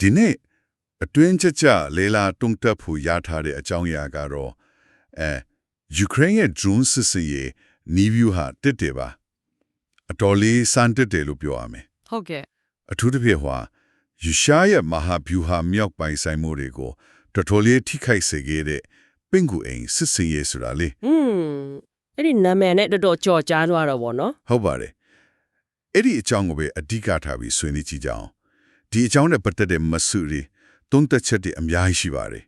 ဒီနေ့အတွင်းချက်ချလေလာတုံ့တက်ဖို့ရထားတဲ့အကြောင်းအရာကတော့အဲယူကရိန်းရဲ့ drone စစ်စင်ရေးနီးဗျူဟာတစ်တယ်ပါအတော်လေးစမ်းတစ်တယ်လို့ပြောရမယ်ဟုတ်ကဲ့အထူးသဖြင့်ဟွာယူရှားရဲ့မဟာဗျူဟာမြောက်ပိုင်ဆိုင်မှုတွေကိုတော်တော်လေးထိခိုက်စေခဲ့တဲ့ပင့်ကူအိမ်စစ်စင်ရေးဆိုတာလေอืมအဲ့ဒီနာမည်နဲ့တော်တော်ကြော်ကြားသွားတော့ဗောနော်ဟုတ်ပါတယ်အဲ့ဒီအကြောင်းကိုပဲအဓိကထားပြီးဆွေးနွေးကြည့်ကြအောင် ဒီအကြောင်းနဲ့ပတ်သက်တဲ့မဆုတွေသုံးသက်ချက်တွေအများကြီးရှိပါတယ်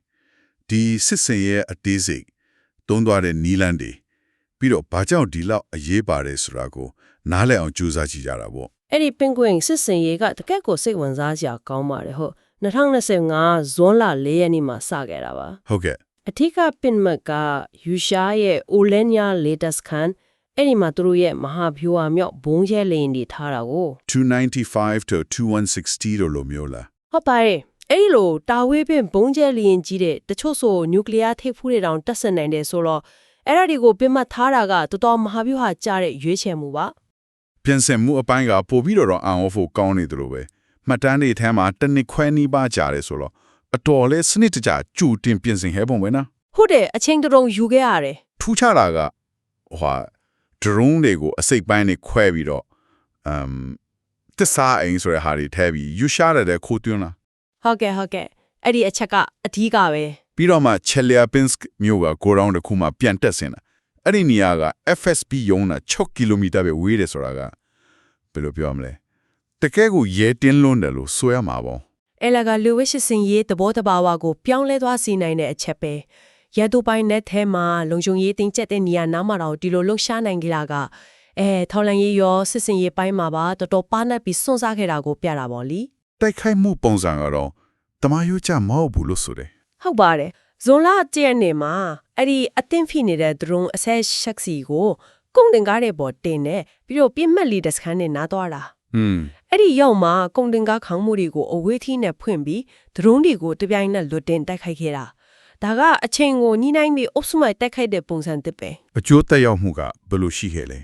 ဒီစစ်စင်ရဲ့အသေးစိတ်သုံးသွားတဲ့နီလန်းတွေပြီးတော့ဘာကြောင့်ဒီလောက်အရေးပါတယ်ဆိုတာကိုနားလည်အောင်ကြိုးစားကြည့်ကြတာပေါ့အဲ့ဒီပင်ကွင်စစ်စင်ရေးကတကက်ကိုစိတ်ဝင်စားစရာကောင်းပါတယ်ဟုတ်2025ဇွန်လ4ရက်နေ့မှာစခဲ့တာပါဟုတ်ကဲ့အထက်ကပင်မတ်ကယူရှားရဲ့ Olenya latest khan အဲ့ဒီမှာသူတို့ရဲ့မဟာဗျူဟာမြောက်ဘုံရဲလိန်တွေထားတာကို295 to 2160လို့လိုမျိုးလားဟုတ်ပါတယ်အဲ့ဒီလိုတာဝေးပင်ဘုံကျဲလျင်ကြီးတဲ့တချို့ဆိုနျူကလ িয়ার ထိပ်ဖူးတွေတောင်တက်ဆင်နိုင်တယ်ဆိုတော့အဲ့ဒါတွေကိုပင်မတ်ထားတာကတော်တော်မဟာဗျူဟာကြားတဲ့ရွေးချယ်မှုပါပြင်ဆင်မှုအပိုင်းကပို့ပြီးတော့အံ့ဩဖို့ကောင်းနေတယ်လို့ပဲမှတ်တမ်းတွေထဲမှာတစ်နှစ်ခွဲနီးပါးကြာတယ်ဆိုတော့အတော်လေးစနစ်တကျကြူတင်ပြင်ဆင်ခဲ့ပုံပဲနော်ဟုတ်တယ်အချိန်တုံယူခဲ့ရတယ်ထူးခြားတာကဟို drone တွေကိုအစိတ်ပိုင်းတွေခွဲပြီးတော့ um တစ္ဆာအိမ်ဆိုတဲ့ဟာတွေထည့်ပြီးယူရှားရတဲ့ခိုးသွင်းလာဟုတ်ကဲ့ဟုတ်ကဲ့အဲ့ဒီအချက်ကအဓိကပဲပြီးတော့မှ Chelyabinsk မြို့ကကိုရောင်းတစ်ခုမှပြန်တက်ဆင်းတာအဲ့ဒီနေရာက FSB ယုံတာ6ကီလိုမီတာပဲဝေးတယ်ဆိုတာကဘယ်လိုပြောမလဲတကယ်ကိုရဲတင်းလွန်းတယ်လို့ဆိုရမှာပေါ့အဲ့လာကလူဝစ်ရှိစင်ရေးသဘောတဘာဝကိုပြောင်းလဲသွားစေနိုင်တဲ့အချက်ပဲ ရတူပိုင်းနဲ့ထဲမှာလုံခြုံရေးတင်းကျပ်တဲ့နေရာနားမှာတော့ဒီလိုလှုပ်ရှားနိုင်ကြတာကအဲထော်လန်ရေးရောစစ်စင်ရေးပိုင်းမှာပါတော်တော်ပါနပ်ပြီးစွန့်စားခဲ့တာကိုပြတာပေါ့လीတိုက်ခိုက်မှုပုံစံကတော့တမယိုချမဟုတ်ဘူးလို့ဆိုတယ်ဟုတ်ပါတယ်ဇွန်လကျရက်နေမှာအဲ့ဒီအသင့်ဖိနေတဲ့ drone အဆက်ရှက်စီကိုကုန်တင်ကားတဲ့ပေါ်တင်နေပြီးတော့ပြစ်မှတ်လီဒက်စခန်းနဲ့နားသွားတာอืมအဲ့ဒီရောက်မှာကုန်တင်ကားခေါင်းမှုတွေကိုအဝေးထီးနဲ့ဖွင့်ပြီးဒရုန်းတွေကိုတပြိုင်နက်လွတ်တင်တိုက်ခိုက်ခဲ့တာ ဒါကအချိန်ကိုညှိနှိုင်းပြီးအုပ်စုမိုက်တိုက်ခိုက်တဲ့ပုံစံတစ်ပဲအကျိုးသက်ရောက်မှုကဘယ်လိုရှိခဲ့လဲ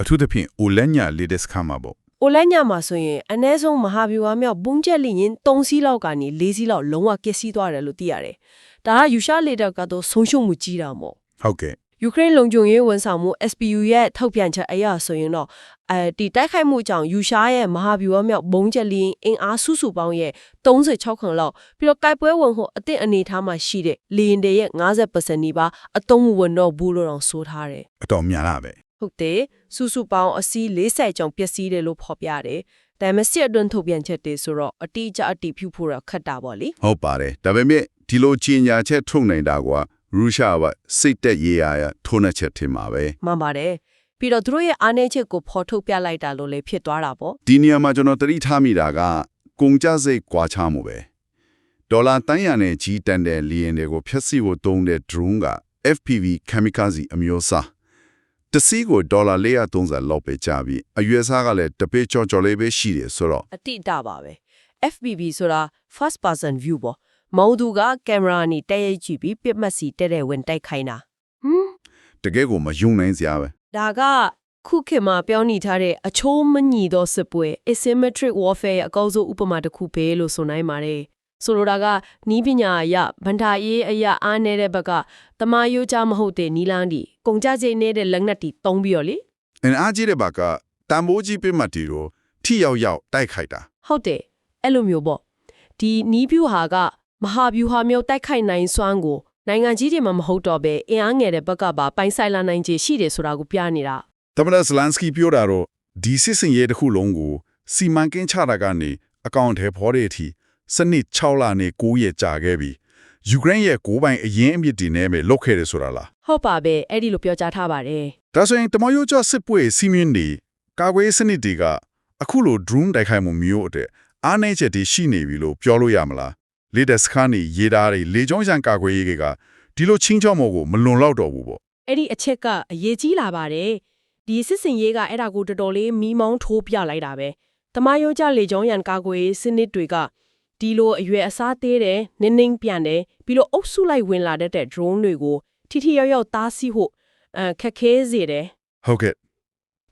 အထူးသဖြင့် Olenya latest ခါမှာပေါ့။အိုလညမှာဆိုရင်အ ਨੇ ဆုံးမဟာဗျူဟာမြောက်ဘုံကျက်လီရင်3စီးလောက်ကနေ4စီးလောက်လုံးဝကက်စီးသွားတယ်လို့သိရတယ်။ဒါကယူရှာလေတက်ကတော့ဆုံးရှုံးမှုကြီးတာမို့ဟုတ်ကဲ့ ယူကရိန်းလုံခြုံရေးဝန်ဆောင်မှု SPU ရဲ့ထုတ်ပြန်ချက်အရဆိုရင်တော့အဲဒီတိုက်ခိုက်မှုကြောင့်ယူရှာရဲ့မဟာဗျူဟာမြောက်ဘုံကျက်လီအင်အားစုစုပေါင်းရဲ့36ခန့်လောက်ပြီးတော့တိုက်ပွဲဝင်ဟိုအသင့်အနေထားမှာရှိတဲ့လီရင်တွေရဲ့50%နီးပါးအသုံးမဝင်တော့ဘူးလို့တော့ဆိုထားတယ်အတော်များလာပဲဟုတ်တယ်စုစုပေါင်းအစီး40ကျော်ပျက်စီးတယ်လို့ဖော်ပြတယ်ဒါပေမဲ့စစ်အတွင်းထုတ်ပြန်ချက်တွေဆိုတော့အတိအကျအတိပြုဖို့တော့ခက်တာပေါ့လေဟုတ်ပါတယ်ဒါပေမဲ့ဒီလိုကြီးညာချက်ထုတ်နေတာက ရုရှားကစိတ်တက်ရေးရရထိုးနှက်ချက်ထင်ပါပဲမှန်ပါတယ်ပြီးတော့သူတို့ရဲ့အားနည်းချက်ကိုဖော်ထုတ်ပြလိုက်တာလို့လည်းဖြစ်သွားတာပေါ့ဒီနေရာမှာကျွန်တော်သတိထားမိတာကကုန်ကြစိတ်ကွာခြားမှုပဲဒေါ်လာတန်းရနဲ့ကြီးတန်တဲ့လီယန်တွေကိုဖျက်ဆီးဖို့သုံးတဲ့ drone က FPV kamikaze အမျိုးအစားတစ်စီးကိုဒေါ်လာ430လောက်ပဲကြပြီးအရွယ်စားကလည်းတပေချောချောလေးပဲရှိတယ်ဆိုတော့အတိအတပါပဲ FPV ဆိုတာ first person view ပေါ့ မောင်သူကကင်မရာနဲ့တက်ရိုက်ကြည့်ပြီးပြစ်မှတ်စီတက်တဲ့ဝင်တိုက်ခိုင်းတာဟမ်တကယ်ကိုမယုံနိုင်စရာပဲဒါကခုခေတ်မှာပြောင်းနေထားတဲ့အချိုးမညီသောစစ်ပွဲ asymmetric warfare ရဲ့အကောင်းဆုံးဥပမာတစ်ခုပဲလို့ဆိုနိုင်ပါတယ်ဆိုလိုတာကနီးပညာအရဗန္ဒာရေးအရအားနေတဲ့ဘက်ကတမာယိုးချမဟုတ်တဲ့နီလန်းဒီကုန်ကြစိတ်နေတဲ့လက်နက်တီတုံးပြီးတော့လေအင်အားကြီးတဲ့ဘက်ကတန်ဖိုးကြီးပြစ်မှတ်တီကိုထိရောက်ရောက်တိုက်ခိုက်တာဟုတ်တယ်အဲ့လိုမျိုးပေါ့ဒီနီးဗျူဟာက မဟာဗျူဟာမျိုးတိုက်ခိုက်နိုင်စွမ်းကိုနိုင်ငံကြီးတွေမှာမဟုတ်တော့ပဲအင်အားငယ်တဲ့ဘက်ကပါပိုင်ဆိုင်လာနိုင်ခြေရှိတယ်ဆိုတာကိုပြနေတာသမ္မတဇလန်စကီပြောတာတော့ဒီစစ်စင်ရေးတစ်ခုလုံးကိုစီမံကိန်းချတာကနေအကောင့်ထဲဖော်တဲ့အထိစနစ်6လနဲ့9ရက်ကြာခဲ့ပြီယူကရိန်းရဲ့ကိုယ်ပိုင်အရင်အမြစ်တင်နဲ့ပဲလုတ်ခဲ့တယ်ဆိုတာလားဟုတ်ပါပဲအဲ့ဒီလိုပြောကြားထားပါတယ်ဒါဆိုရင်တမယိုချစစ်ပွဲစီမင်းဒီကာကွယ်ရေးစနစ်တွေကအခုလို drone တိုက်ခိုက်မှုမျိုးအတွက်အားနည်းချက်တွေရှိနေပြီလို့ပြောလို့ရမလား လေဒက်စခန်းနေရေးသားတွေလေကြောင်းရန်ကာကွယ်ရေးတွေကဒီလိုချင်းချော့မှုကိုမလွန်လောက်တော့ဘူးပေါ့အဲ့ဒီအချက်ကအရေးကြီးလာပါတယ်ဒီစစ်စင်ရေးကအဲ့ဒါကိုတော်တော်လေးမီးမောင်းထိုးပြလိုက်တာပဲတမယုံကြလေကြောင်းရန်ကာကွယ်ရေးစနစ်တွေကဒီလိုအရွယ်အစားသေးတယ်နင်းနင်းပြန်တယ်ပြီးတော့အုပ်စုလိုက်ဝင်လာတတ်တဲ့ drone တွေကိုထိထိရောက်ရောက်တားဆီးဖို့အဲခက်ခဲစေတယ်ဟုတ်ကဲ့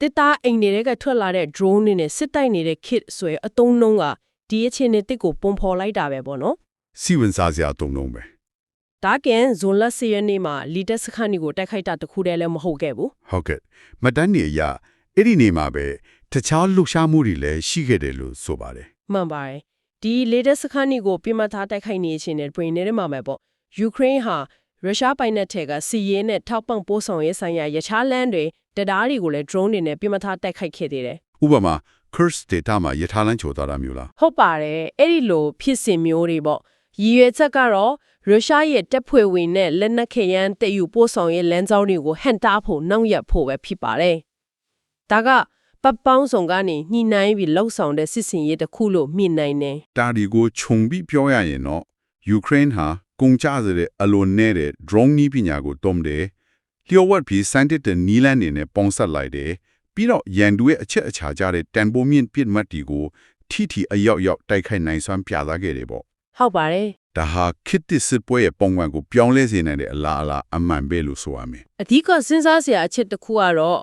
တစ်သားအိမ်တွေကထွက်လာတဲ့ drone တွေနဲ့စစ်တိုက်နေတဲ့ kit ဆိုရယ်အသုံးနှုံးကဒီအခြေအနေတစ်ကိုပုံဖော်လိုက်တာပဲပေါ့နော် စီဝင်စားစရာတုံလုံးပဲဒါကင်ဇွန်လ10ရက်နေ့မှာလီတက်စခန်းကြီးကိုတိုက်ခိုက်တာတခုတည်းလည်းမဟုတ်ခဲ့ဘူးဟုတ်ကဲ့မတန်းနေရအဲ့ဒီနေမှာပဲတခြားလှုပ်ရှားမှုတွေလည်းရှိခဲ့တယ်လို့ဆိုပါတယ်မှန်ပါတယ်ဒီလီတက်စခန်းကြီးကိုပြစ်မှတ်ထားတိုက်ခိုက်နေခြင်းနဲ့ပြင်နေတဲ့မှာပဲပေါ့ယူကရိန်းဟာရုရှားပိုင်နက်ထက်ကစီးရဲနဲ့ထောက်ပံ့ပို့ဆောင်ရေးဆိုင်ရာရခြားလမ်းတွေတရားတွေကိုလည်း drone တွေနဲ့ပြစ်မှတ်ထားတိုက်ခိုက်ခဲ့သေးတယ်ဥပမာ curse data မှာယထာလန်းချိုသွားတာမျိုးလားဟုတ်ပါတယ်အဲ့ဒီလိုဖြစ်စဉ်မျိုးတွေပေါ့ ရည်ရွယ်ချက်ကတော့ရုရှားရဲ့တပ်ဖွဲ့ဝင်နဲ့လက်နက်ခဲယမ်းတည်ယူပို့ဆောင်ရေးလမ်းကြောင်းတွေကိုဟန်တာဖို့နှောင့်ယှက်ဖို့ပဲဖြစ်ပါတယ်ဒါကပတ်ပေါင်းဆောင်ကနေညှိနှိုင်းပြီးလှုပ်ဆောင်တဲ့စစ်စင်ရေးတစ်ခုလို့မြင်နိုင်တယ်တာဒီကိုခြုံပြီးပြောရရင်တော့ယူကရိန်းဟာကုန်ကြစေတဲ့အလွန်နဲ့တဲ့ drone နည်းပညာကိုတုံးတယ်လျှော်ဝှက်ပြီး scientific နီးလန်းနေနဲ့ပုံဆက်လိုက်တယ်ပြီးတော့ရန်သူရဲ့အချက်အချာကြတဲ့တန်ဖိုးမြင့်ပြစ်မှတ်တီကိုထိထိအရောက်ရောက်တိုက်ခိုက်နိုင်စွမ်းပြသခဲ့တယ်ပေါ့ ဟုတ်ပါတယ်ဒါဟာခေတ်သစ်စစ်ပွဲရဲ့ပုံမှန်ကိုပြောင်းလဲစေနိုင်တဲ့အလားအလာအမှန်ပဲလို့ဆိုရမယ်အဓိကစဉ်းစားစရာအချက်တစ်ခုကတော့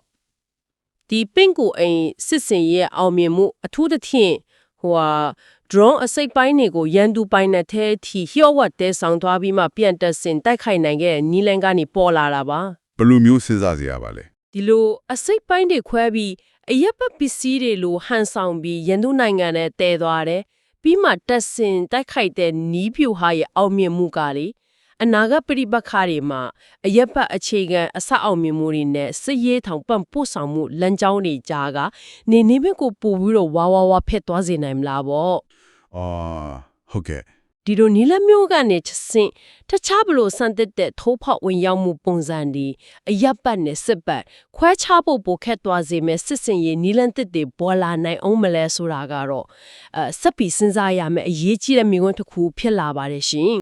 ဒီပင့်ကိုအိမ်စစ်စင်ရဲ့အောင်မြင်မှုအထူးသဖြင့်ဟိုဟာ drone အစိတ်ပိုင်းတွေကိုရန်သူပိုင်တဲ့ထဲထိလျှော့ဝှက်တဲဆောင်သွားပြီးမှပြန်တက်ဆင်တိုက်ခိုက်နိုင်ခဲ့တဲ့နီလန်ကနေပေါ်လာတာပါဘယ်လိုမျိုးစဉ်းစားစရာပါလဲဒီလိုအစိတ်ပိုင်းတွေခွဲပြီးအရက်ပတ်ပစ္စည်းတွေလိုဟန်ဆောင်ပြီးရန်သူနိုင်ငံနဲ့တည်သွားတယ် ပြီးမှတက်ဆင်တိုက်ခိုက်တဲ့နီးပြူဟာရဲ့အောင်မြင်မှုကလေအနာဂတ်ပြိပခါတွေမှာအရက်ပတ်အခြေခံအစအောင်မြင်မှုတွေနဲ့စစ်ရေးထောင်ပံ့ပို့ဆောင်မှုလမ်းကြောင်းတွေကြားကနေနေဘက်ကိုပို့ပြီးတော့ဝါဝါဝါဖက်သွားစေနိုင်မလားပေါ့အာဟုတ်ကဲ့ ဒီလိုနီလမျိုးကနေချက်စင်တခြားဘလို့စံတက်တဲ့ထိုးဖောက်ဝင်ရောက်မှုပုံစံဒီအရက်ပတ်နဲ့စစ်ပတ်ခွဲခြားဖို့ပိုခက်သွားစေမဲ့စစ်စင်ရေးနီလန်တစ်တွေပေါ်လာနိုင်အောင်မလဲဆိုတာကတော့အဲစက်ပြီးစဉ်းစားရမယ်အရေးကြီးတဲ့မိကွန်းတစ်ခုဖြစ်လာပါတယ်ရှင်